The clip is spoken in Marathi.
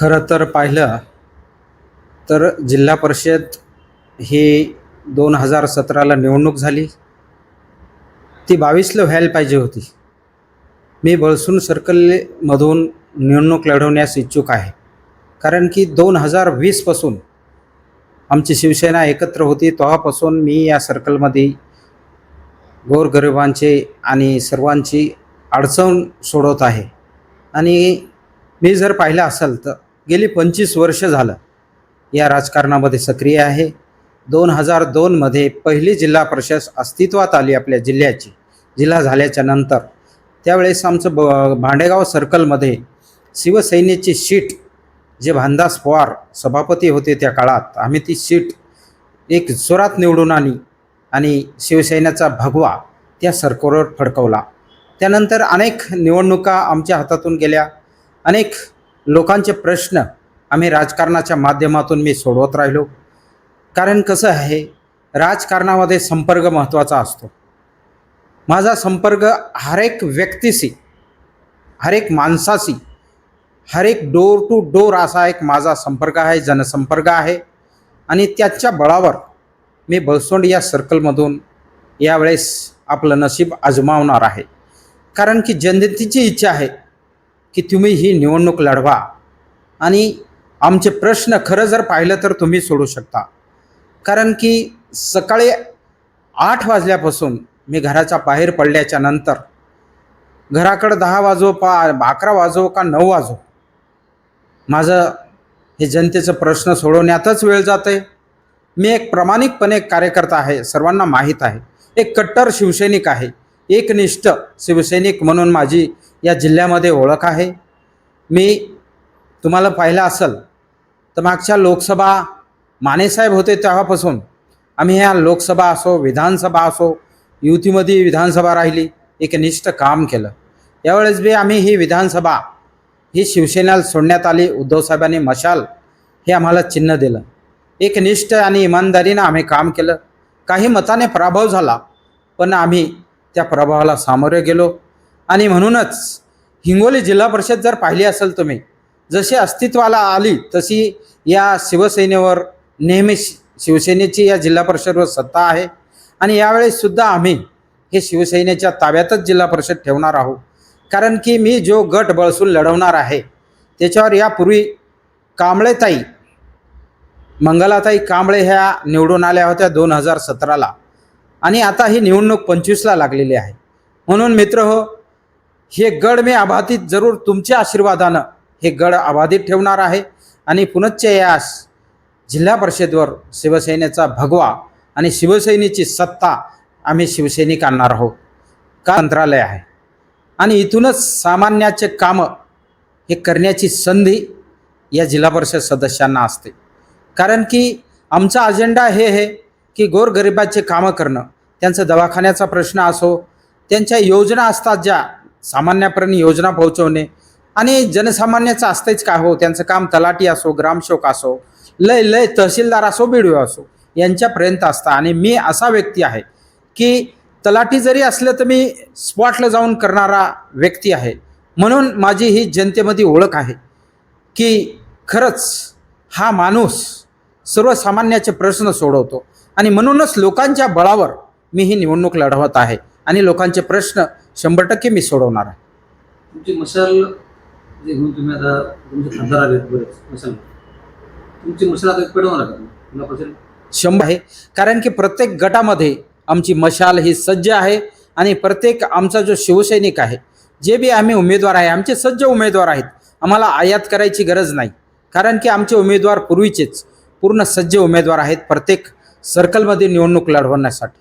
खरं तर पाहिलं तर जिल्हा परिषद ही दोन हजार सतराला निवडणूक झाली. ती बावीसला व्हायला पाहिजे होती. मी बळसून सर्कलमधून निवडणूक लढवण्यास इच्छुक आहे. कारण की दोन हजार वीसपासून आमची शिवसेना एकत्र होती. तेव्हापासून मी या सर्कलमध्ये गोरगरिबांचे आणि सर्वांची अडचण सोडवत आहे. आणि मी जर पाहिलं असेल तर गेली पंचवीस वर्ष झालं. या राजकारणामध्ये सक्रिय आहे. दोन हजार दोनमध्ये पहिली जिल्हा परिषद अस्तित्वात आली आपल्या जिल्ह्याची. जिल्हा झाल्याच्यानंतर. त्यावेळेस आमचं ब भांडेगाव सर्कलमध्ये शिवसेनेची शीट जे भानदास पवार सभापती होते त्या काळात आम्ही ती सीट एक जोरात निवडून आली आणि शिवसेनेचा भगवा त्या सरकारवर फडकवला. त्यानंतर अनेक निवडणुका आमच्या हातातून गेल्या. अनेक लोकांचे प्रश्न आम्ही राजकारणाच्या माध्यमातून मी सोडवत राहिलो. कारण कसं आहे राजकारणामध्ये संपर्क महत्त्वाचा असतो. माझा संपर्क हर एक व्यक्तीशी हर एक माणसाशी हर एक डोर टू डोर असा एक माझा संपर्क आहे जनसंपर्क आहे. आणि त्याच्या बळावर मी बळसोंड या सर्कलमधून यावेळेस आपलं नशीब आजमावणार आहे. कारण की जनतेची इच्छा आहे की तुम्ही ही निवडणूक लढवा. आणि आमचे प्रश्न खरं जर पाहिलं तर तुम्ही सोडू शकता. कारण की सकाळी आठ वाजल्यापासून मी घराच्या बाहेर पडल्याच्या नंतर घराकडं दहा वाजो पा अकरा वाजो का नऊ वाजो माझं हे जनतेचं प्रश्न सोडवण्यातच वेळ जात आहे मी एक प्रामाणिकपणे कार्यकर्ता आहे सर्वांना माहीत आहे. एक कट्टर शिवसैनिक आहे एकनिष्ठ शिवसैनिक म्हणून माझी या जिल्ह्यामध्ये ओळख आहे. मी तुम्हाला पाहिलं असेल तर मागच्या लोकसभा मानेसाहेब होते तेव्हापासून. आम्ही ह्या लोकसभा असो विधानसभा असो युतीमध्ये विधानसभा राहिली एकनिष्ठ काम केलं. यावेळेस बी आम्ही ही विधानसभा ही शिवसेनेला सोडण्यात आली उद्धवसाहेबांनी मशाल हे आम्हाला चिन्ह दिलं. एकनिष्ठ आणि इमानदारीनं आम्ही काम केलं. काही मताने पराभव झाला पण आम्ही त्या प्रभावाला सामोरे गेलो. आणि म्हणूनच हिंगोली जिल्हा परिषद जर पाहिली असेल तुम्ही जशी अस्तित्वाला आली तशी या शिवसेनेवर नेहमी शिवसेनेची या जिल्हा परिषदवर सत्ता आहे. आणि यावेळेसुद्धा आम्ही हे शिवसेनेच्या ताब्यातच जिल्हा परिषद ठेवणार आहोत. कारण की मी जो गट बळसून लढवणार आहे त्याच्यावर यापूर्वी कांबळेताई मंगलाताई कांबळे ह्या निवडून आल्या होत्या दोन हजार सतराला. आणि आता ही निवडणूक पंचवीसला लागलेली आहे. म्हणून मित्र हो हे गड मी अबाधित जरूर तुमच्या आशीर्वादानं हे गड अबाधित ठेवणार आहे. आणि पुनच्च यास जिल्हा परिषदवर शिवसेनेचा भगवा आणि शिवसेनेची सत्ता आम्ही शिवसैनिक आणणार आहोत. का मंत्रालय आहे. आणि इथूनच सामान्याचे कामं हे करण्याची संधी या जिल्हा परिषद सदस्यांना असते. कारण की आमचा अजेंडा हे आहे की गोरगरिबाचे कामं करणं. त्यांचं दवाखान्याचा प्रश्न असो त्यांच्या योजना असतात ज्या सामान्यापर्यंत योजना पोहोचवणे आणि जनसामान्याचं असतेच काय हो त्यांचं काम तलाठी असो ग्रामसेवक असो लय लय तहसीलदार असो बीडीओ असो यांच्यापर्यंत असतं. आणि मी असा व्यक्ती आहे की तलाठी जरी असलं तर मी स्पॉटला जाऊन करणारा व्यक्ती आहे. म्हणून माझी ही जनतेमध्ये ओळख आहे की खरंच हा माणूस सर्वसामान्याचे प्रश्न सोडवतो. आणि म्हणूनच लोकांच्या बळावर मी ही निवडणूक लढवत आहे. आणि लोकांचे प्रश्न शंभर टक्के मी सोडवणार आहे. तुमची मशाल जे घेऊन तुम्ही आता तुमचे खासदार आले बरेच मशाल. तुमची मशाल आता पेटवणार का शंभर आहे. कारण की प्रत्येक गटामध्ये आमची मशाल ही सज्ज आहे आणि प्रत्येक आमचा जो शिवसैनिक आहे जे बी आम्ही उमेदवार आहे आमचे सज्ज उमेदवार आहेत आम्हाला आयात करायची गरज नाही. कारण की आमचे उमेदवार पूर्वीचेच पूर्ण सज्ज उमेदवार आहेत प्रत्येक सर्कलमध्ये निवडणूक लढवण्यासाठी.